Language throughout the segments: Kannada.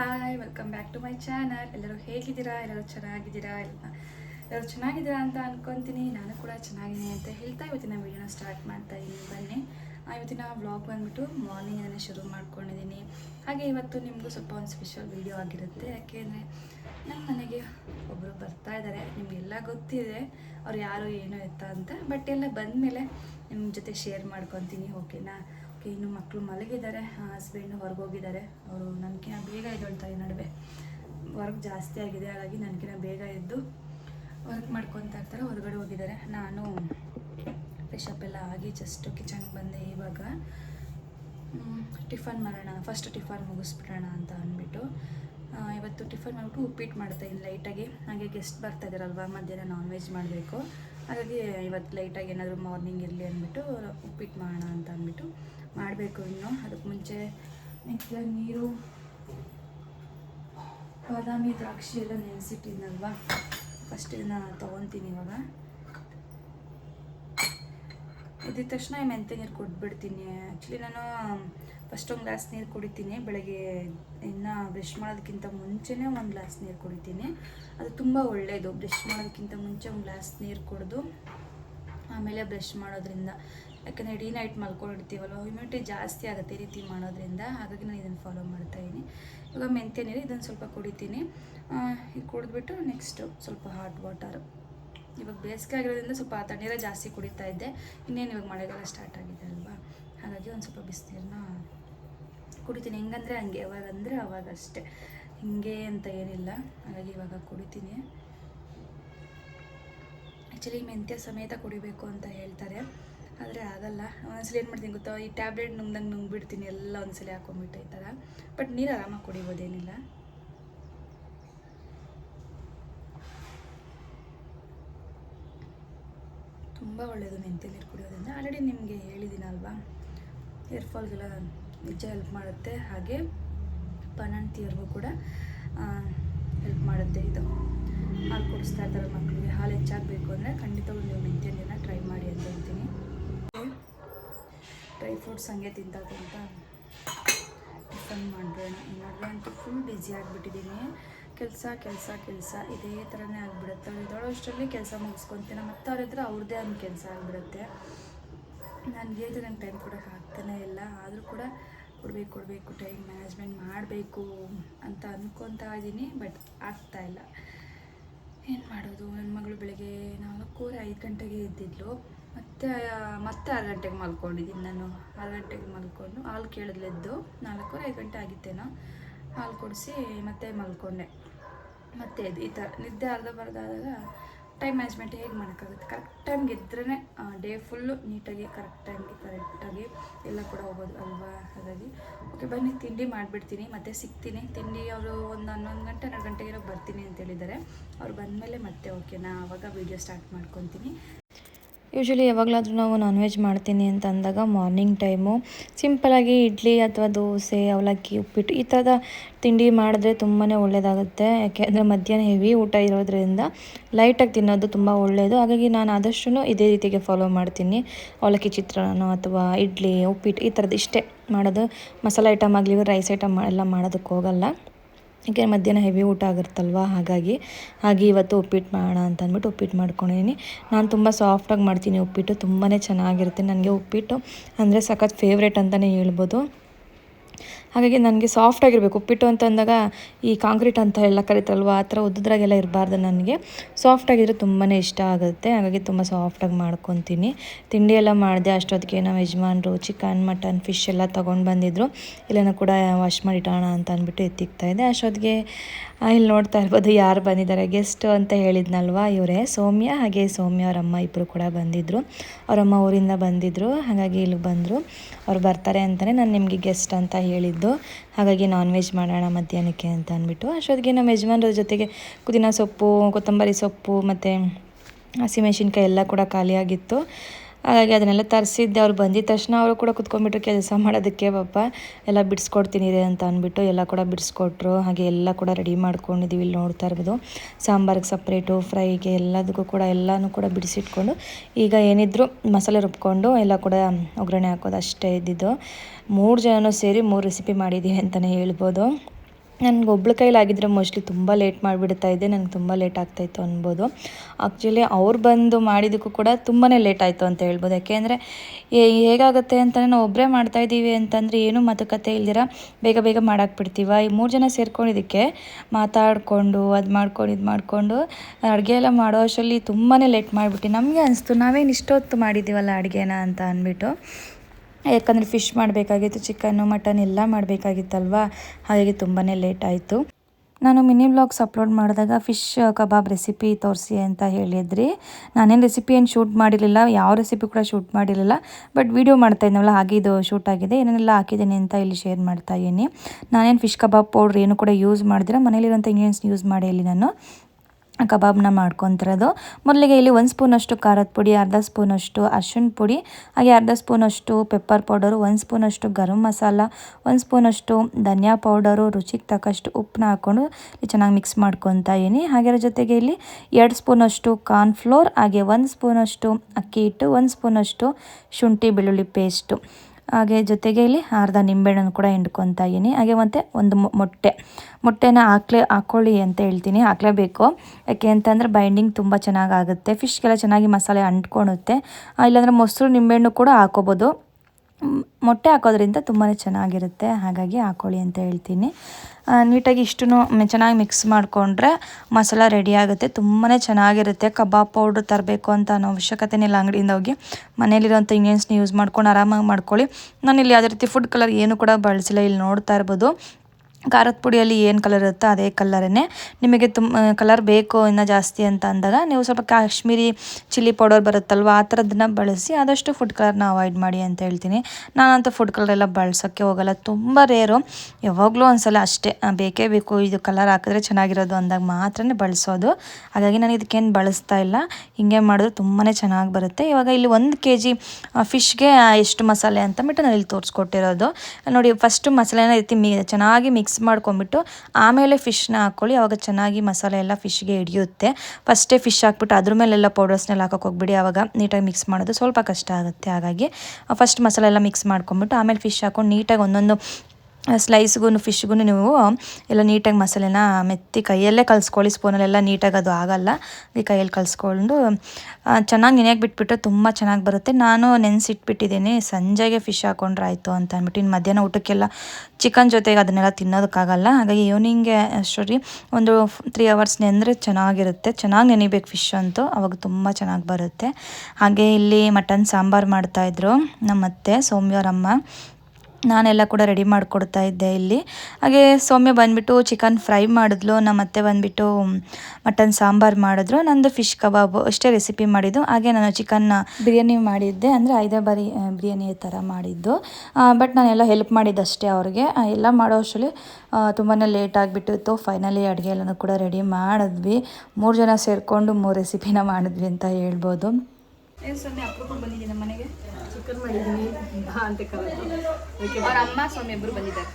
Hi welcome back to my channel ಎಲ್ಲರೂ ಹೇಗಿದ್ದೀರಾ? ಎಲ್ಲರೂ ಚೆನ್ನಾಗಿದ್ದೀರಾ? ಎಲ್ಲ ಎಲ್ಲರೂ ಚೆನ್ನಾಗಿದ್ದೀರಾ ಅಂತ ಅನ್ಕೊತೀನಿ. ನಾನು ಕೂಡ ಚೆನ್ನಾಗಿದ್ದೀನಿ ಅಂತ ಹೇಳ್ತಾ ಇವತ್ತಿನ ವೀಡಿಯೋನ ಸ್ಟಾರ್ಟ್ ಮಾಡ್ತಾ ಇದ್ದೀನಿ. ಬನ್ನಿ. ಇವತ್ತಿನ ವ್ಲಾಗ್ ಬಂದ್ಬಿಟ್ಟು ಮಾರ್ನಿಂಗ್ ಶುರು ಮಾಡ್ಕೊಂಡಿದ್ದೀನಿ. ಹಾಗೆ ಇವತ್ತು ನಿಮಗೂ ಸ್ವಲ್ಪ ಒಂದು ಸ್ಪೆಷಲ್ ವೀಡಿಯೋ ಆಗಿರುತ್ತೆ. ಯಾಕೆಂದರೆ ನಮ್ಮ ಮನೆಗೆ ಒಬ್ಬರು ಬರ್ತಾ ಇದ್ದಾರೆ. ನಿಮಗೆಲ್ಲ ಗೊತ್ತಿದೆ ಅವ್ರು ಯಾರು ಏನು ಎತ್ತ ಅಂತ. ಬಟ್ ಎಲ್ಲ ಬಂದಮೇಲೆ ನಿಮ್ಮ ಜೊತೆ ಶೇರ್ ಮಾಡ್ಕೊತೀನಿ. ಓಕೆನಾ ಓಕೆ ಇನ್ನು ಮಕ್ಕಳು ಮಲಗಿದ್ದಾರೆ ಹಸ್ಬೆಂಡ್ ಹೊರಗೋಗಿದ್ದಾರೆ. ಅವರು ನನಗಿನ ಬೇಗ ಎದ್ದೊಳ್ತಾರೆ ನಡುವೆ. ವರ್ಕ್ ಜಾಸ್ತಿ ಆಗಿದೆ, ಹಾಗಾಗಿ ನನಗಿನ ಬೇಗ ಎದ್ದು ವರ್ಕ್ ಮಾಡ್ಕೊತಾ ಇರ್ತಾರೆ, ಹೊರಗಡೆ ಹೋಗಿದ್ದಾರೆ. ನಾನು ಫ್ರೆಶಪ್ ಎಲ್ಲ ಆಗಿ ಜಸ್ಟ್ ಕಿಚನ್ಗೆ ಬಂದೆ ಇವಾಗ. ಟಿಫನ್ ಮಾಡೋಣ ಫಸ್ಟ್ ಟಿಫನ್ ಮುಗಿಸ್ಬಿಡೋಣ ಅಂತ ಅಂದ್ಬಿಟ್ಟು ಇವತ್ತು ಟಿಫನ್ ಮಾಡಿಬಿಟ್ಟು ಉಪ್ಪಿಟ್ಟು ಮಾಡ್ತಾ ಇದ್ದೀನಿ ಲೈಟಾಗಿ ಹಾಗೆ ಗೆಸ್ಟ್ ಬರ್ತಾ ಇದ್ದಾರಲ್ವ ಮಧ್ಯಾಹ್ನ ನಾನ್ ವೆಜ್ ಮಾಡಬೇಕು. ಹಾಗಾಗಿ ಇವತ್ತು ಲೈಟಾಗಿ ಏನಾದರೂ ಮಾರ್ನಿಂಗ್ ಇರಲಿ ಅಂದ್ಬಿಟ್ಟು ಉಪ್ಪಿಟ್ಟು ಮಾಡೋಣ ಅಂತ ಅಂದ್ಬಿಟ್ಟು ಮಾಡಬೇಕು ಇನ್ನು. ಅದಕ್ಕೆ ಮುಂಚೆ ನೆಕ್ಸ್ಟ್ ನೀರು, ಬಾದಾಮಿ ದ್ರಾಕ್ಷಿ ಎಲ್ಲ ನೆನೆಸಿಟ್ಟಿದ್ನಲ್ವ? ಫಸ್ಟ್ ಇದನ್ನ ತೊಗೊತೀನಿ ಇವಾಗ. ಇದ್ದ ತಕ್ಷಣ ಮೆಂತೆ ಮೆಂತ್ಯ ನೀರು ಕೊಟ್ಬಿಡ್ತೀನಿ ಆ್ಯಕ್ಚುಲಿ ನಾನು ಫಸ್ಟ್ ಒಂದು ಗ್ಲಾಸ್ ನೀರು ಕುಡಿತೀನಿ. ಬೆಳಗ್ಗೆ ಇನ್ನು ಬ್ರಷ್ ಮಾಡೋದಕ್ಕಿಂತ ಮುಂಚೆನೇ ಒಂದು ಗ್ಲಾಸ್ ನೀರು ಕುಡಿತೀನಿ. ಅದು ತುಂಬ ಒಳ್ಳೆಯದು ಬ್ರಷ್ ಮಾಡೋದಕ್ಕಿಂತ ಮುಂಚೆ ಒಂದು ಗ್ಲಾಸ್ ನೀರು ಕುಡಿದು ಆಮೇಲೆ ಬ್ರಷ್ ಮಾಡೋದ್ರಿಂದ. ಯಾಕಂದರೆ ಇಡೀ ನೈಟ್ ಮಲ್ಕೊಂಡಿರ್ತೀವಲ್ವ ಇಮ್ಯುನಿಟಿ ಜಾಸ್ತಿ ಆಗುತ್ತೆ ಈ ರೀತಿ ಮಾಡೋದ್ರಿಂದ. ಹಾಗಾಗಿ ನಾನು ಇದನ್ನು ಫಾಲೋ ಮಾಡ್ತಾ ಇದ್ದೀನಿ. ಇವಾಗ ಮೆಂತ್ಯ ನೀರು ಇದನ್ನು ಸ್ವಲ್ಪ ಕುಡಿತೀನಿ. ಇದು ಕುಡಿದ್ಬಿಟ್ಟು ನೆಕ್ಸ್ಟು ಸ್ವಲ್ಪ ಹಾಟ್ ವಾಟರ್ ಇವಾಗ ಬೇಸಿಗೆ ಆಗಿರೋದ್ರಿಂದ ಸ್ವಲ್ಪ ಆ ತಣ್ಣೀರ ಜಾಸ್ತಿ ಕುಡಿತಾ ಇದ್ದೆ. ಇನ್ನೇನು ಇವಾಗ ಮಳೆಗಾಲ ಸ್ಟಾರ್ಟ್ ಆಗಿದೆ ಅಲ್ವಾ? ಹಾಗಾಗಿ ಒಂದು ಸ್ವಲ್ಪ ಬಿಸಿನೀರನ್ನ ಕುಡಿತೀನಿ. ಹೆಂಗಂದರೆ ಹಂಗೆ ಯಾವಾಗ ಅಂದರೆ ಅವಾಗ ಅಷ್ಟೇ. ಹಿಂಗೆ ಅಂತ ಏನಿಲ್ಲ. ಹಾಗಾಗಿ ಇವಾಗ ಕುಡಿತೀನಿ. ಆ್ಯಕ್ಚುಲಿ ಮೆಂತ್ಯ ಸಮೇತ ಕುಡಿಬೇಕು ಅಂತ ಹೇಳ್ತಾರೆ. ಆದರೆ ಆಗಲ್ಲ. ಒಂದ್ಸಲ ಏನು ಮಾಡ್ತೀನಿ ಗೊತ್ತಾ? ಈ ಟ್ಯಾಬ್ಲೆಟ್ ನುಂಗ್ದಂಗೆ ನುಂಗ್ಬಿಡ್ತೀನಿ. ಎಲ್ಲ ಒಂದ್ಸಲ ಹಾಕೊಂಡ್ಬಿಟ್ಟು ಈ ಥರ ಬಟ್ ನೀರು ಆರಾಮಾಗಿ ಕುಡಿಬೋದೇನಿಲ್ಲ. ತುಂಬ ಒಳ್ಳೆಯದು ನೀರು ಕುಡಿಯೋದ್ರಿಂದ ಆಲ್ರೆಡಿ ನಿಮಗೆ ಹೇಳಿದ್ದೀನಲ್ವಾ ಹೇರ್ ಫಾಲ್ಗೆಲ್ಲ ನಿಜ ಹೆಲ್ಪ್ ಮಾಡುತ್ತೆ. ಹಾಗೆ ಪನಂತಿಯವ್ರಿಗೂ ಕೂಡ ಹೆಲ್ಪ್ ಮಾಡುತ್ತೆ ಇದು. ಹಾಲು ಕುಡಿಸ್ತಾ ಇರ್ತಾರೆ ಮಕ್ಕಳಿಗೆ ಹಾಲು ಹೆಚ್ಚಾಗಬೇಕು ಅಂದರೆ ಖಂಡಿತವಾಗ್ಲೂ ನೀವು ಮೆಂತ್ಯ ನೀರನ್ನ ಟ್ರೈ ಮಾಡಿ ಅಂತ ಹೇಳ್ತೀನಿ. ಡ್ರೈ ಫ್ರೂಟ್ಸ್ ಹಂಗೆ ತಿಂತಾ ತಿಂತಾ ಟಿಫನ್ ಮಾಡೋಣ ಈ ನಡುವೆ ಅಂತೂ ಫುಲ್ ಬ್ಯುಸಿ ಆಗಿಬಿಟ್ಟಿದ್ದೀನಿ. ಕೆಲಸ ಕೆಲಸ ಕೆಲಸ ಇದೇ ಥರನೇ ಆಗಿಬಿಡುತ್ತೆ. ಅವ್ರು ಇದ್ದೋಳಷ್ಟರಲ್ಲಿ ಕೆಲಸ ಮುಗಿಸ್ಕೊತೀನಿ, ಮತ್ತು ಅವ್ರಿದ್ರೆ ಅವ್ರದ್ದೇ ಒಂದು ಕೆಲಸ ಆಗಿಬಿಡುತ್ತೆ. ನನಗೆ ಇದು ನಂಗೆ ಟೈಮ್ ಕೊಡೋಕೆ ಆಗ್ತಾನೆ ಇಲ್ಲ. ಆದರೂ ಕೂಡ ಕೊಡಬೇಕು ಕೊಡಬೇಕು ಟೈಮ್ ಮ್ಯಾನೇಜ್ಮೆಂಟ್ ಮಾಡಬೇಕು ಅಂತ ಅಂದ್ಕೊತಾ ಇದ್ದೀನಿ ಬಟ್ ಆಗ್ತಾ ಇಲ್ಲ. ಏನು ಮಾಡೋದು? ನನ್ನ ಮಗಳು ಬೆಳಗ್ಗೆ ನಾಲ್ಕೂವರೆ, ಐದು ಗಂಟೆಗೆ ಎದ್ದಿದ್ಲು. ಮತ್ತೆ ಮತ್ತೆ ಆರು ಗಂಟೆಗೆ ಮಲ್ಕೊಂಡಿದ್ದೀನಿ ನಾನು. ಆರು ಗಂಟೆಗೆ ಮಲ್ಕೊಂಡು ಹಾಲು ಕೇಳಿದ್ಲೆದ್ದು ನಾಲ್ಕೂವರೆ, ಐದು ಗಂಟೆ ಆಗಿತ್ತೇನೋ. ಹಾಲು ಕೊಡಿಸಿ ಮತ್ತೆ ಮಲ್ಕೊಂಡೆ. ಮತ್ತೆ ಇದು ಈ ಥರ ನಿದ್ದೆ ಅರ್ಧ ಬರ್ದಾದಾಗ ಟೈಮ್ ಮ್ಯಾನೇಜ್ಮೆಂಟ್ ಹೇಗೆ ಮಾಡೋಕ್ಕಾಗುತ್ತೆ? ಕರೆಕ್ಟ್ ಟೈಮ್ಗೆ ಇದ್ರೇ ಡೇ ಫುಲ್ಲು ನೀಟಾಗಿ ಕರೆಕ್ಟ್ ಟೈಮ್ಗೆ ಕರೆಕ್ಟಾಗಿ ಎಲ್ಲ ಕೂಡ ಹೋಗೋದು ಅಲ್ವಾ? ಹಾಗಾಗಿ ಓಕೆ ಬನ್ನಿ, ತಿಂಡಿ ಮಾಡಿಬಿಡ್ತೀನಿ, ಮತ್ತೆ ಸಿಗ್ತೀನಿ. ತಿಂಡಿ ಅವರು ಒಂದು ಹನ್ನೊಂದು ಗಂಟೆ, ಹನ್ನೆರಡು ಗಂಟೆಗೆ ಬರ್ತೀನಿ ಅಂತ ಹೇಳಿದ್ದಾರೆ. ಅವ್ರು ಬಂದಮೇಲೆ ಮತ್ತೆ ಓಕೆ ನಾ ಆವಾಗ ವೀಡಿಯೋ ಸ್ಟಾರ್ಟ್ ಮಾಡ್ಕೊತೀನಿ. ಯೂಶ್ವಲಿ ಯಾವಾಗಲಾದರೂ ನಾವು ನಾನ್ ವೆಜ್ ಮಾಡ್ತೀನಿ ಅಂತ ಅಂದಾಗ ಮಾರ್ನಿಂಗ್ ಟೈಮು ಸಿಂಪಲಾಗಿ ಇಡ್ಲಿ ಅಥವಾ ದೋಸೆ, ಅವಲಕ್ಕಿ, ಉಪ್ಪಿಟ್ಟು ಈ ಥರದ ತಿಂಡಿ ಮಾಡಿದ್ರೆ ತುಂಬಾ ಒಳ್ಳೆಯದಾಗುತ್ತೆ ಯಾಕೆಂದರೆ ಮಧ್ಯಾಹ್ನ ಹೆವಿ ಊಟ ಇರೋದ್ರಿಂದ ಲೈಟಾಗಿ ತಿನ್ನೋದು ತುಂಬ ಒಳ್ಳೆಯದು ಹಾಗಾಗಿ ನಾನು ಆದಷ್ಟು ಇದೇ ರೀತಿಗೆ ಫಾಲೋ ಮಾಡ್ತೀನಿ. ಅವಲಕ್ಕಿ ಚಿತ್ರಾನ್ನ ಅಥವಾ ಇಡ್ಲಿ, ಉಪ್ಪಿಟ್ಟು ಈ ಥರದ್ದು ಇಷ್ಟೇ ಮಾಡೋದು. ಮಸಾಲೆ ಐಟಮ್ ಆಗಲಿ ರೈಸ್ ಐಟಮ್ ಎಲ್ಲ ಮಾಡೋದಕ್ಕೆ ಹೋಗಲ್ಲ. ಯಾಕೆ ಮಧ್ಯಾಹ್ನ ಹೆವಿ ಊಟ ಆಗಿರುತ್ತಲ್ವ? ಹಾಗಾಗಿ, ಹಾಗೆ ಇವತ್ತು ಉಪ್ಪಿಟ್ಟು ಮಾಡೋಣ ಅಂತ ಅಂದ್ಬಿಟ್ಟು ಉಪ್ಪಿಟ್ಟು ಮಾಡ್ಕೊಂಡಿದ್ದೀನಿ. ನಾನು ತುಂಬ ಸಾಫ್ಟಾಗಿ ಮಾಡ್ತೀನಿ ಉಪ್ಪಿಟ್ಟು ತುಂಬಾ ಚೆನ್ನಾಗಿರುತ್ತೆ. ನನಗೆ ಉಪ್ಪಿಟ್ಟು ಅಂದರೆ ಸಖತ್ ಫೇವ್ರೇಟ್ ಅಂತಲೇ ಹೇಳ್ಬೋದು. ಹಾಗಾಗಿ ನನಗೆ ಸಾಫ್ಟ್ ಆಗಿರಬೇಕು. ಉಪ್ಪಿಟ್ಟು ಅಂತ ಅಂದಾಗ ಈ ಕಾಂಕ್ರೀಟ್ ಅಂತ ಎಲ್ಲ ಕರೀತಾರಲ್ವ, ಆ ಥರ ಉದ್ದುದ್ರಾಗೆಲ್ಲ ಇರಬಾರ್ದು ನನಗೆ. ಸಾಫ್ಟಾಗಿದ್ರೆ ತುಂಬಾ ಇಷ್ಟ ಆಗುತ್ತೆ. ಹಾಗಾಗಿ ತುಂಬ ಸಾಫ್ಟಾಗಿ ಮಾಡ್ಕೊತೀನಿ. ತಿಂಡಿ ಎಲ್ಲ ಮಾಡಿದೆ ಅಷ್ಟೊತ್ತಿಗೆ ನಮ್ಮ ಯಜಮಾನರು ಚಿಕನ್ ಮಟನ್ ಫಿಶ್ ಎಲ್ಲ ತೊಗೊಂಡು ಬಂದಿದ್ರು. ಇಲ್ಲೇನೋ ಕೂಡ ವಾಶ್ ಮಾಡಿಟ್ಟೋಣ ಅಂತ ಅಂದ್ಬಿಟ್ಟು ಎತ್ತಿಕ್ತಾ ಇದ್ದೆ. ಅಷ್ಟೊತ್ತಿಗೆ ಇಲ್ಲಿ ನೋಡ್ತಾ ಇರ್ಬೋದು ಯಾರು ಬಂದಿದ್ದಾರೆ. ಗೆಸ್ಟ್ ಅಂತ ಹೇಳಿದ್ನಲ್ವಾ ಇವರೇ. ಸೌಮ್ಯ ಹಾಗೆ ಸೌಮ್ಯ ಅವರಮ್ಮ ಇಬ್ಬರು ಕೂಡ ಬಂದಿದ್ದರು ಅವರಮ್ಮ ಊರಿಂದ ಬಂದಿದ್ದರು ಹಾಗಾಗಿ ಇಲ್ಲಿ ಬಂದರು. ಅವ್ರು ಬರ್ತಾರೆ ಅಂತಲೇ ನಾನು ನಿಮಗೆ ಗೆಸ್ಟ್ ಅಂತ ಹೇಳಿದ್ದು. ಹಾಗಾಗಿ ನಾನ್ ವೆಜ್ ಮಾಡೋಣ ಮಧ್ಯಾಹ್ನಕ್ಕೆ ಅಂತ ಅಂದ್ಬಿಟ್ಟು ಅಷ್ಟೊತ್ತಿಗೆ ನಮ್ಮ ಯಜಮಾನ್ರ ಜೊತೆಗೆ ಪುದೀನ ಸೊಪ್ಪು, ಕೊತ್ತಂಬರಿ ಸೊಪ್ಪು ಮತ್ತು ಹಸಿಮೆಣ್ಸಿನ್ಕಾಯಿ ಎಲ್ಲ ಕೂಡ ಖಾಲಿಯಾಗಿತ್ತು. ಹಾಗಾಗಿ ಅದನ್ನೆಲ್ಲ ತರಿಸಿದ್ದೆ. ಅವ್ರು ಬಂದಿದ್ದ ತಕ್ಷಣ ಅವರು ಕೂಡ ಕುತ್ಕೊಂಡ್ಬಿಟ್ರು, ಕೆಲಸ ಮಾಡೋದಕ್ಕೆ ಪಾಪ. ಎಲ್ಲ ಬಿಡಿಸ್ಕೊಡ್ತೀನಿ ಇದೆ ಅಂತ ಅಂದ್ಬಿಟ್ಟು ಎಲ್ಲ ಕೂಡ ಬಿಡಿಸ್ಕೊಟ್ರು. ಹಾಗೆ ಎಲ್ಲ ಕೂಡ ರೆಡಿ ಮಾಡ್ಕೊಂಡಿದ್ದೀವಿ ಇಲ್ಲಿ ನೋಡ್ತಾ ಇರ್ಬೋದು ಸಾಂಬಾರಿಗೆ ಸಪ್ರೇಟು, ಫ್ರೈಗೆ ಎಲ್ಲದಕ್ಕೂ ಕೂಡ ಎಲ್ಲನೂ ಕೂಡ ಬಿಡಿಸಿಟ್ಕೊಂಡು ಈಗ ಏನಿದ್ರು ಮಸಾಲೆ ರುಬ್ಕೊಂಡು ಎಲ್ಲ ಕೂಡ ಒಗ್ಗರಣೆ ಹಾಕೋದು ಅಷ್ಟೇ ಇದ್ದಿದ್ದು. ಮೂರು ಜನನೂ ಸೇರಿ ಮೂರು ರೆಸಿಪಿ ಮಾಡಿದ್ದೀವಿ ಅಂತಲೇ ಹೇಳ್ಬೋದು. ನನಗೆ ಒಬ್ಳ ಕೈಲಾಗಿದ್ದರೆ ಮೋಸ್ಟ್ಲಿ ತುಂಬ ಲೇಟ್ ಮಾಡಿಬಿಡ್ತಾ ಇದ್ದೆ ನನಗೆ ತುಂಬ ಲೇಟ್ ಆಗ್ತಾಯಿತ್ತು ಅನ್ಬೋದು. ಆ್ಯಕ್ಚುಲಿ ಅವ್ರು ಬಂದು ಮಾಡಿದ್ದಕ್ಕೂ ಕೂಡ ತುಂಬಾ ಲೇಟ್ ಆಯಿತು ಅಂತ ಹೇಳ್ಬೋದು. ಯಾಕೆಂದರೆ ಹೇಗಾಗುತ್ತೆ ಅಂತಲೇ ನಾವು ಒಬ್ಬರೇ ಮಾಡ್ತಾಯಿದ್ದೀವಿ ಅಂತಂದರೆ ಏನೂ ಮಾತುಕತೆ ಇಲ್ದಿರ ಬೇಗ ಬೇಗ ಮಾಡಾಕ್ಬಿಡ್ತೀವ. ಈ ಮೂರು ಜನ ಸೇರ್ಕೊಂಡಿದ್ದಕ್ಕೆ ಮಾತಾಡಿಕೊಂಡು, ಅದು ಮಾಡ್ಕೊಂಡು, ಇದು ಮಾಡಿಕೊಂಡು, ಅಡುಗೆ ಎಲ್ಲ ಮಾಡೋ ಅಷ್ಟರಲ್ಲಿ ತುಂಬಾ ಲೇಟ್ ಮಾಡಿಬಿಟ್ಟು. ನಮಗೆ ಅನಿಸ್ತು, ನಾವೇನು ಇಷ್ಟೊತ್ತು ಮಾಡಿದ್ದೀವಲ್ಲ ಅಡುಗೆನ ಅಂತ ಅಂದ್ಬಿಟ್ಟು. ಯಾಕಂದರೆ ಫಿಶ್ ಮಾಡಬೇಕಾಗಿತ್ತು ಚಿಕನ್ನು ಮಟನ್ ಎಲ್ಲ ಮಾಡಬೇಕಾಗಿತ್ತಲ್ವ? ಹಾಗಾಗಿ ತುಂಬಾ ಲೇಟ್ ಆಯಿತು. ನಾನು ಮಿನಿ ಬ್ಲಾಗ್ಸ್ ಅಪ್ಲೋಡ್ ಮಾಡಿದಾಗ ಫಿಶ್ ಕಬಾಬ್ ರೆಸಿಪಿ ತೋರಿಸಿ ಅಂತ ಹೇಳಿದ್ರಿ. ನಾನೇನು ರೆಸಿಪಿ ಏನು ಶೂಟ್ ಮಾಡಿರಲಿಲ್ಲ, ಯಾವ ರೆಸಿಪಿ ಕೂಡ ಶೂಟ್ ಮಾಡಿರಲಿಲ್ಲ ಬಟ್ ವೀಡಿಯೋ ಮಾಡ್ತಾ ಇದ್ನಲ್ಲ, ಹಾಗೆ ಇದು ಶೂಟ್ ಆಗಿದೆ. ಏನೇನೆಲ್ಲ ಹಾಕಿದ್ದೀನಿ ಅಂತ ಇಲ್ಲಿ ಶೇರ್ ಮಾಡ್ತಾ ಇದ್ದೀನಿ. ನಾನೇನು ಫಿಶ್ ಕಬಾಬ್ ಪೌಡ್ರ್ ಏನು ಕೂಡ ಯೂಸ್ ಮಾಡಿದ್ರೆ ಮನೇಲಿರೋಂಥ ಇಂಗ್ರೀಡಿಯೆಂಟ್ಸ್ ಯೂಸ್ ಮಾಡಿ ಇಲ್ಲಿ ನಾನು. ಕಬಾಬ್ನ ಮಾಡ್ಕೊತಿರೋದು. ಮೊದಲಿಗೆ ಇಲ್ಲಿ ಒಂದು ಸ್ಪೂನಷ್ಟು ಖಾರದ ಪುಡಿ, ಅರ್ಧ ಸ್ಪೂನಷ್ಟು ಅರ್ಶಿಣ ಪುಡಿ, ಹಾಗೆ ಅರ್ಧ ಸ್ಪೂನಷ್ಟು ಪೆಪ್ಪರ್ ಪೌಡರು ಒಂದು ಸ್ಪೂನಷ್ಟು ಗರಂ ಮಸಾಲ, ಒಂದು ಸ್ಪೂನಷ್ಟು ಧನಿಯಾ ಪೌಡರು ರುಚಿಗೆ ತಕ್ಕಷ್ಟು ಉಪ್ಪನ್ನ ಹಾಕ್ಕೊಂಡು ಚೆನ್ನಾಗಿ ಮಿಕ್ಸ್ ಮಾಡ್ಕೊತಾ ಇದೀನಿ ಹಾಗೆ ಜೊತೆಗೆ ಇಲ್ಲಿ ಎರಡು ಸ್ಪೂನಷ್ಟು ಕಾರ್ನ್ಫ್ಲೋರ್ ಹಾಗೆ ಒಂದು ಸ್ಪೂನಷ್ಟು ಅಕ್ಕಿ ಹಿಟ್ಟು, ಒಂದು ಸ್ಪೂನಷ್ಟು ಶುಂಠಿ ಬೆಳ್ಳುಳ್ಳಿ ಪೇಸ್ಟು ಹಾಗೆ ಜೊತೆಗೆ ಇಲ್ಲಿ ಅರ್ಧ ನಿಂಬೆಹಣ್ಣನ್ನು ಕೂಡ ಹಿಂಡ್ಕೊತಾ ಇದ್ದೀನಿ. ಹಾಗೆ ಮತ್ತು ಒಂದು ಮೊಟ್ಟೆ. ಮೊಟ್ಟೆನ ಹಾಕ್ಲೇ ಹಾಕ್ಕೊಳ್ಳಿ ಅಂತ ಹೇಳ್ತೀನಿ. ಹಾಕ್ಲೇಬೇಕು. ಯಾಕೆ ಅಂತಂದರೆ ಬೈಂಡಿಂಗ್ ತುಂಬ ಚೆನ್ನಾಗಾಗುತ್ತೆ. ಫಿಶ್ಗೆಲ್ಲ ಚೆನ್ನಾಗಿ ಮಸಾಲೆ ಅಂಟ್ಕೊಳುತ್ತೆ. ಇಲ್ಲಾಂದರೆ ಮೊಸರು, ನಿಂಬೆಹಣ್ಣು ಕೂಡ ಹಾಕೋಬೋದು ಮೊಟ್ಟೆ ಹಾಕೋದ್ರಿಂದ ತುಂಬಾ ಚೆನ್ನಾಗಿರುತ್ತೆ. ಹಾಗಾಗಿ ಹಾಕೊಳ್ಳಿ ಅಂತ ಹೇಳ್ತೀನಿ. ನೀಟಾಗಿ ಇಷ್ಟು ಚೆನ್ನಾಗಿ ಮಿಕ್ಸ್ ಮಾಡಿಕೊಂಡ್ರೆ ಮಸಾಲ ರೆಡಿ ಆಗುತ್ತೆ. ತುಂಬಾ ಚೆನ್ನಾಗಿರುತ್ತೆ. ಕಬಾಬ್ ಪೌಡ್ರ್ ತರಬೇಕು ಅಂತ ಅನ್ನೋ ಅವಶ್ಯಕತೆನೇ ಇಲ್ಲ ಅಂಗಡಿಯಿಂದ ಹೋಗಿ. ಮನೇಲಿರೋಂಥ ಇಂಗ್ರೀಡಿಯೆಂಟ್ಸ್ನ ಯೂಸ್ ಮಾಡ್ಕೊಂಡು ಆರಾಮಾಗಿ ಮಾಡ್ಕೊಳ್ಳಿ. ನಾನು ಇಲ್ಲಿ ಯಾವುದೇ ರೀತಿ ಫುಡ್ ಕಲರ್ ಏನು ಕೂಡ ಬಳಸಿಲ್ಲ. ಇಲ್ಲಿ ನೋಡ್ತಾ ಇರ್ಬೋದು. ಖಾರದ ಪುಡಿಯಲ್ಲಿ ಏನು ಕಲರ್ ಇರುತ್ತೋ ಅದೇ ಕಲರೇ ನಿಮಗೆ ತುಂಬ ಕಲರ್ ಬೇಕು ಇನ್ನೂ ಜಾಸ್ತಿ ಅಂತ ಅಂದಾಗ ನೀವು ಸ್ವಲ್ಪ ಕಾಶ್ಮೀರಿ ಚಿಲ್ಲಿ ಪೌಡರ್ ಬರುತ್ತಲ್ವ ಆ ಥರದನ್ನ ಬಳಸಿ ಆದಷ್ಟು ಫುಡ್ ಕಲರ್ನ ಅವಾಯ್ಡ್ ಮಾಡಿ ಅಂತ ಹೇಳ್ತೀನಿ. ನಾನಂತೂ ಫುಡ್ ಕಲರ್ ಎಲ್ಲ ಬಳಸೋಕ್ಕೆ ಹೋಗಲ್ಲ, ತುಂಬ ರೇರು ಯಾವಾಗಲೂ ಒಂದ್ಸಲ ಅಷ್ಟೇ ಬೇಕೇ ಬೇಕು ಇದು ಕಲರ್ ಹಾಕಿದ್ರೆ ಚೆನ್ನಾಗಿರೋದು ಅಂದಾಗ ಮಾತ್ರನೇ ಬಳಸೋದು. ಹಾಗಾಗಿ ನಾನು ಇದಕ್ಕೇನು ಬಳಸ್ತಾ ಇಲ್ಲ, ಹೀಗೆ ಮಾಡಿದ್ರೆ ತುಂಬಾ ಚೆನ್ನಾಗಿ ಬರುತ್ತೆ. ಇವಾಗ ಇಲ್ಲಿ ಒಂದು ಕೆ ಜಿ ಫಿಶ್ಗೆ ಎಷ್ಟು ಮಸಾಲೆ ಅಂತಂದ್ಬಿಟ್ಟು ನಾನು ಇಲ್ಲಿ ತೋರಿಸ್ಕೊಟ್ಟಿರೋದು. ನೋಡಿ ಫಸ್ಟು ಮಸಾಲೆನ ರೀತಿ ಚೆನ್ನಾಗಿ ಮಿಕ್ಸ್ ಮಿಕ್ಸ್ ಮಾಡ್ಕೊಂಬಿಟ್ಟು ಆಮೇಲೆ ಫಿಶ್ನ ಹಾಕ್ಕೊಳ್ಳಿ. ಆವಾಗ ಚೆನ್ನಾಗಿ ಮಸಾಲೆ ಎಲ್ಲ ಫಿಶ್ಗೆ ಹಿಡಿಯುತ್ತೆ. ಫಸ್ಟೇ ಫಿಶ್ ಹಾಕ್ಬಿಟ್ಟು ಅದ್ರ ಮೇಲೆಲ್ಲ ಪೌಡರ್ಸ್ನೆಲ್ಲ ಹಾಕೋಕೆ ಹೋಗ್ಬಿಡಿ. ಆವಾಗ ನೀಟಾಗಿ ಮಿಕ್ಸ್ ಮಾಡೋದು ಸ್ವಲ್ಪ ಕಷ್ಟ ಆಗುತ್ತೆ. ಹಾಗಾಗಿ ಫಸ್ಟ್ ಮಸಾಲೆ ಎಲ್ಲ ಮಿಕ್ಸ್ ಮಾಡ್ಕೊಂಬಿಟ್ಟು ಆಮೇಲೆ ಫಿಶ್ ಹಾಕ್ಕೊಂಡು ನೀಟಾಗಿ ಒಂದೊಂದು ಸ್ಲೈಸ್ಗೂ ಫಿಶ್ಗೂ ನೀವು ಎಲ್ಲ ನೀಟಾಗಿ ಮಸಾಲೆನ ಮೆತ್ತಿ ಕೈಯಲ್ಲೇ ಕಲಿಸ್ಕೊಳ್ಳಿ. ಸ್ಪೂನಲ್ಲೆಲ್ಲ ನೀಟಾಗಿ ಅದು ಆಗಲ್ಲ. ಈ ಕೈಯಲ್ಲಿ ಕಲಿಸ್ಕೊಂಡು ಚೆನ್ನಾಗಿ ನೆನೆಯಾಗಿ ಬಿಟ್ಬಿಟ್ರೆ ತುಂಬ ಚೆನ್ನಾಗಿ ಬರುತ್ತೆ. ನಾನು ನೆನೆಸಿಟ್ಬಿಟ್ಟಿದ್ದೀನಿ, ಸಂಜೆಗೆ ಫಿಶ್ ಹಾಕೊಂಡ್ರೆ ಆಯಿತು ಅಂತ ಅಂದ್ಬಿಟ್ಟು. ಇನ್ನು ಮಧ್ಯಾಹ್ನ ಊಟಕ್ಕೆಲ್ಲ ಚಿಕನ್ ಜೊತೆಗೆ ಅದನ್ನೆಲ್ಲ ತಿನ್ನೋದಕ್ಕಾಗಲ್ಲ. ಹಾಗಾಗಿ ಈವ್ನಿಂಗೆ ಅಷ್ಟೊರಿ ಒಂದು ತ್ರೀ ಅವರ್ಸ್ ನೆನೆದ್ರೆ ಚೆನ್ನಾಗಿರುತ್ತೆ. ಚೆನ್ನಾಗಿ ನೆನಿಬೇಕು ಫಿಶ್ ಅಂತೂ. ಅವಾಗ ತುಂಬ ಚೆನ್ನಾಗಿ ಬರುತ್ತೆ. ಹಾಗೆ ಇಲ್ಲಿ ಮಟನ್ ಸಾಂಬಾರು ಮಾಡ್ತಾಯಿದ್ರು ನಮ್ಮ ಅತ್ತೆ ಸೌಮ್ಯವರಮ್ಮ ನಾನೆಲ್ಲ ಕೂಡ ರೆಡಿ ಮಾಡಿಕೊಡ್ತಾ ಇದ್ದೆ ಇಲ್ಲಿ. ಹಾಗೆ ಸೌಮ್ಯ ಬಂದುಬಿಟ್ಟು ಚಿಕನ್ ಫ್ರೈ ಮಾಡಿದ್ಲು ನಮ್ಮ ಅತ್ತೆ ಬಂದುಬಿಟ್ಟು ಮಟನ್ ಸಾಂಬಾರು ಮಾಡಿದ್ರು. ನಂದು ಫಿಶ್ ಕಬಾಬು ಅಷ್ಟೇ ರೆಸಿಪಿ ಮಾಡಿದ್ದು. ಹಾಗೆ ನಾನು ಚಿಕನ್ನ ಬಿರಿಯಾನಿ ಮಾಡಿದ್ದೆ, ಅಂದರೆ ಹೈದರಾಬಾದಿ ಬಿರಿಯಾನಿ ಥರ ಮಾಡಿದ್ದು. ಬಟ್ ನಾನೆಲ್ಲ ಹೆಲ್ಪ್ ಮಾಡಿದ್ದಷ್ಟೇ ಅವ್ರಿಗೆ. ಎಲ್ಲ ಮಾಡೋ ಅಷ್ಟರಲ್ಲಿ ತುಂಬಾ ಲೇಟ್ ಆಗಿಬಿಟ್ಟಿತ್ತು. ಫೈನಲಿ ಅಡುಗೆ ಎಲ್ಲನೂ ಕೂಡ ರೆಡಿ ಮಾಡಿದ್ವಿ. ಮೂರು ಜನ ಸೇರಿಕೊಂಡು ಮೂರು ರೆಸಿಪಿನ ಮಾಡಿದ್ವಿ ಅಂತ ಹೇಳ್ಬೋದು. ಏನು ಸೊನ್ನೆ ಅಪ್ರೂಪ ಬಂದಿದ್ದೀನಿ ಮನೆಗೆ? ಚಿಕನ್ ಮಾಡಿದ್ದೀನಿ. ಬಾ ಅಂತ ಕರೆದು ಓಕೆ ಅವ್ರ ಅಮ್ಮ ಸ್ವಾಮಿ ಇಬ್ಬರು ಬಂದಿದ್ದಾರೆ.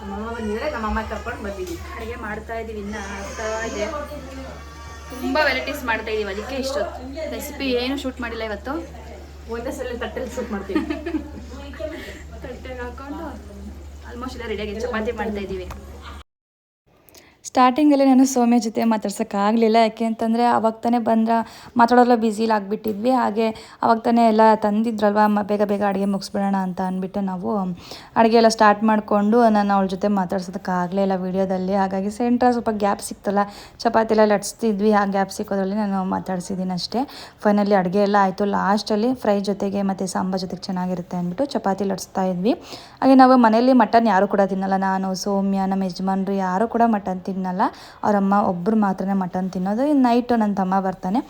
ನಮ್ಮಮ್ಮ ಬಂದಿದ್ದಾರೆ ನಮ್ಮಮ್ಮ ಕರ್ಕೊಂಡು ಬಂದಿದ್ದೀನಿ. ಅಡುಗೆ ಮಾಡ್ತಾ ಇದ್ದೀವಿ ಇನ್ನೂ ಆಗ್ತಾ ಇದೆ. ತುಂಬ ವೆರೈಟೀಸ್ ಮಾಡ್ತಾ ಇದೀವಿ ಅದಕ್ಕೆ ಇಷ್ಟೊತ್ತು. ರೆಸಿಪಿ ಏನು ಶೂಟ್ ಮಾಡಿಲ್ಲ ಇವತ್ತು? ಒಂದೇ ಸಲ ತಟ್ಟೆಲಿ ಶೂಟ್ ಮಾಡ್ತೀನಿ. ತಟ್ಟೆಗೆ ಹಾಕೊಂಡು ಆಲ್ಮೋಸ್ಟ್ ಎಲ್ಲ ರೆಡಿಯಾಗಿ ಚಪಾತಿ ಮಾಡ್ತಾ ಇದ್ದೀವಿ. ಸ್ಟಾರ್ಟಿಂಗಲ್ಲಿ ನಾನು ಸೌಮ್ಯ ಜೊತೆ ಮಾತಾಡ್ಸೋಕ್ಕಾಗಲಿಲ್ಲ. ಯಾಕೆ ಅಂತಂದರೆ ಅವಾಗ ತಾನೇ ಬಂದ್ರೆ ಮಾತಾಡೋಲ್ಲ ಬ್ಯುಸಿಲಿ ಆಗಿಬಿಟ್ಟಿದ್ವಿ. ಹಾಗೆ ಅವಾಗ ತಾನೇ ಎಲ್ಲ ತಂದಿದ್ರಲ್ವ ಬೇಗ ಬೇಗ ಅಡುಗೆ ಮುಗಿಸ್ಬಿಡೋಣ ಅಂತ ಅಂದ್ಬಿಟ್ಟು ನಾವು ಅಡುಗೆ ಎಲ್ಲ ಸ್ಟಾರ್ಟ್ ಮಾಡಿಕೊಂಡು ನಾನು ಅವಳ ಜೊತೆ ಮಾತಾಡ್ಸೋದಕ್ಕಾಗಲೇ ಇಲ್ಲ ವೀಡಿಯೋದಲ್ಲಿ ಹಾಗಾಗಿ ಸೆಂಟ್ರ ಸ್ವಲ್ಪ ಗ್ಯಾಪ್ ಸಿಕ್ತಲ್ಲ, ಚಪಾತಿ ಎಲ್ಲ ಲಟ್ಸ್ತಿದ್ವಿ. ಆ ಗ್ಯಾಪ್ ಸಿಕ್ಕೋದ್ರಲ್ಲಿ ನಾನು ಮಾತಾಡ್ಸಿದ್ದೀನಿ ಅಷ್ಟೇ. ಫೈನಲಿ ಅಡುಗೆ ಎಲ್ಲ ಆಯಿತು. ಲಾಸ್ಟಲ್ಲಿ ಫ್ರೈ ಜೊತೆಗೆ ಮತ್ತು ಸಾಂಬಾರ್ ಜೊತೆಗೆ ಚೆನ್ನಾಗಿರುತ್ತೆ ಅಂದ್ಬಿಟ್ಟು ಚಪಾತಿ ಲಟ್ಸ್ತಾ ಇದ್ವಿ. ಹಾಗೆ ನಾವು ಮನೆಯಲ್ಲಿ ಮಟನ್ ಯಾರು ಕೂಡ ತಿನ್ನಲ್ಲ. ನಾನು, ಸೌಮ್ಯ, ನಮ್ಮ ಯಜಮಾನ್ರು ಯಾರು ಕೂಡ ಮಟನ್ ತಿನ್ನಲ್ಲ. ಅವರಮ್ಮ ಒಬ್ಬರು ಮಾತ್ರ ಮಟನ್ ತಿನ್ನೋದು. ಇನ್ನು ನೈಟು ನನ್ನ ತಮ್ಮ ಬರ್ತಾನೆ.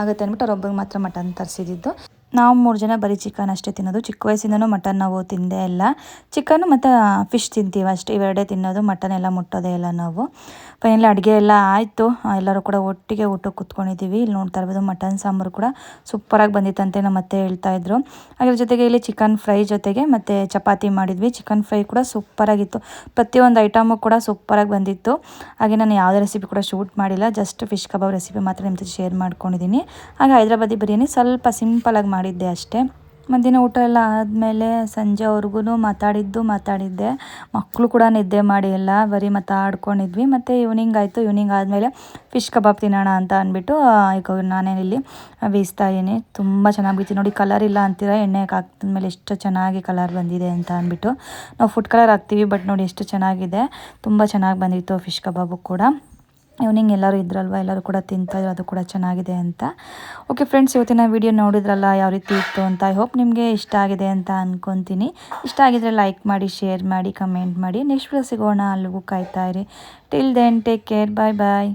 ಆಗುತ್ತೆ ಅಂದ್ಬಿಟ್ಟು ಅವ್ರೊಬ್ರಿಗೆ ಮಾತ್ರ ಮಟನ್ ತರಿಸಿದ್ದು ನಾವು ಮೂರು ಜನ ಬರೀ ಚಿಕನ್ ಅಷ್ಟೇ ತಿನ್ನೋದು. ಚಿಕ್ಕ ವಯಸ್ಸಿಂದನೂ ಮಟನ್ ನಾವು ತಿಂದೇ ಇಲ್ಲ. ಚಿಕನ್ನು ಮತ್ತು ಫಿಶ್ ತಿಂತೀವಿ ಅಷ್ಟೇ. ಇವೆರಡೇ ತಿನ್ನೋದು. ಮಟನ್ ಎಲ್ಲ ಮುಟ್ಟೋದೇ ಇಲ್ಲ ನಾವು. ಫೈನಲಿ ಅಡುಗೆ ಎಲ್ಲ ಆಯಿತು, ಎಲ್ಲರೂ ಕೂಡ ಒಟ್ಟಿಗೆ ಊಟಕ್ಕೆ ಕೂತ್ಕೊಂಡಿದ್ದೀವಿ. ಇಲ್ಲಿ ನೋಡ್ತಾ ಇರ್ಬೋದು ಮಟನ್ ಸಾಂಬಾರು ಕೂಡ ಸೂಪರಾಗಿ ಬಂದಿತ್ತಂತೆ ನಮ್ಮ ಹೇಳ್ತಾ ಇದ್ರು. ಅದ್ರ ಜೊತೆಗೆ ಇಲ್ಲಿ ಚಿಕನ್ ಫ್ರೈ ಜೊತೆಗೆ ಮತ್ತು ಚಪಾತಿ ಮಾಡಿದ್ವಿ. ಚಿಕನ್ ಫ್ರೈ ಕೂಡ ಸೂಪರಾಗಿತ್ತು. ಪ್ರತಿಯೊಂದು ಐಟಮು ಕೂಡ ಸೂಪರಾಗಿ ಬಂದಿತ್ತು. ಹಾಗೆ ನಾನು ಯಾವುದೇ ರೆಸಿಪಿ ಕೂಡ ಶೂಟ್ ಮಾಡಿಲ್ಲ. ಜಸ್ಟ್ ಫಿಶ್ ಕಬಾಬ್ ರೆಸಿಪಿ ಮಾತ್ರ ನಿಮ್ಮ ಜೊತೆ ಶೇರ್ ಮಾಡ್ಕೊಂಡಿದ್ದೀನಿ. ಹಾಗೆ ಹೈದ್ರಾಬಾದಿ ಬಿರಿಯಾನಿ ಸ್ವಲ್ಪ ಸಿಂಪಲಾಗಿ ಮಾಡಿದ್ದೆ ಅಷ್ಟೇ. ಮಧ್ಯಾಹ್ನ ಊಟ ಎಲ್ಲ ಆದಮೇಲೆ ಸಂಜೆವರೆಗೂ ಮಾತಾಡಿದ್ದು ಮಾತಾಡಿದ್ದೆ. ಮಕ್ಕಳು ಕೂಡ ನಿದ್ದೆ ಮಾಡಿ ಎಲ್ಲ ಬರೀ ಮಾತಾಡ್ಕೊಂಡಿದ್ವಿ ಮತ್ತು ಈವ್ನಿಂಗ್ ಆಯಿತು. ಈವ್ನಿಂಗ್ ಆದಮೇಲೆ ಫಿಶ್ ಕಬಾಬ್ ತಿನ್ನೋಣ ಅಂತ ಅಂದ್ಬಿಟ್ಟು ಈಗ ನಾನೇ ಇಲ್ಲಿ ಬೇಯಿಸ್ತಾ ಇದ್ದೀನಿ. ತುಂಬ ಚೆನ್ನಾಗಿ ನೋಡಿ ಕಲರ್ ಇಲ್ಲ ಅಂತೀರ? ಎಣ್ಣೆಗೆ ಹಾಕಿದ್ಮೇಲೆ ಎಷ್ಟು ಚೆನ್ನಾಗಿ ಕಲರ್ ಬಂದಿದೆ ಅಂತ ಅಂದ್ಬಿಟ್ಟು. ನಾವು ಫುಡ್ ಕಲರ್ ಹಾಕ್ತೀವಿ ಬಟ್ ನೋಡಿ ಎಷ್ಟು ಚೆನ್ನಾಗಿದೆ. ತುಂಬ ಚೆನ್ನಾಗಿ ಬಂದಿತ್ತು ಫಿಶ್ ಕಬಾಬು ಕೂಡ. ಈವ್ನಿಂಗ್ ಎಲ್ಲರೂ ಇದ್ರಲ್ವ? ಎಲ್ಲರೂ ಕೂಡ ತಿಂತಾಯಿದ್ರು ಅದು ಕೂಡ ಚೆನ್ನಾಗಿದೆ ಅಂತ. ಓಕೆ ಫ್ರೆಂಡ್ಸ್ ಇವತ್ತಿನ ವಿಡಿಯೋ ನೋಡಿದ್ರಲ್ಲ, ಯಾವ ರೀತಿ ಇತ್ತು ಅಂತ? ಐ ಹೋಪ್ ನಿಮಗೆ ಇಷ್ಟ ಆಗಿದೆ ಅಂತ ಅಂದ್ಕೊತೀನಿ ಇಷ್ಟ ಆಗಿದ್ರೆ ಲೈಕ್ ಮಾಡಿ ಶೇರ್ ಮಾಡಿ ಕಮೆಂಟ್ ಮಾಡಿ. ನೆಕ್ಸ್ಟ್ ಸಿಗೋಣ, ಅಲ್ಲಿಗೂ ಕಾಯ್ತಾ ಇರಿ. Till then take care bye bye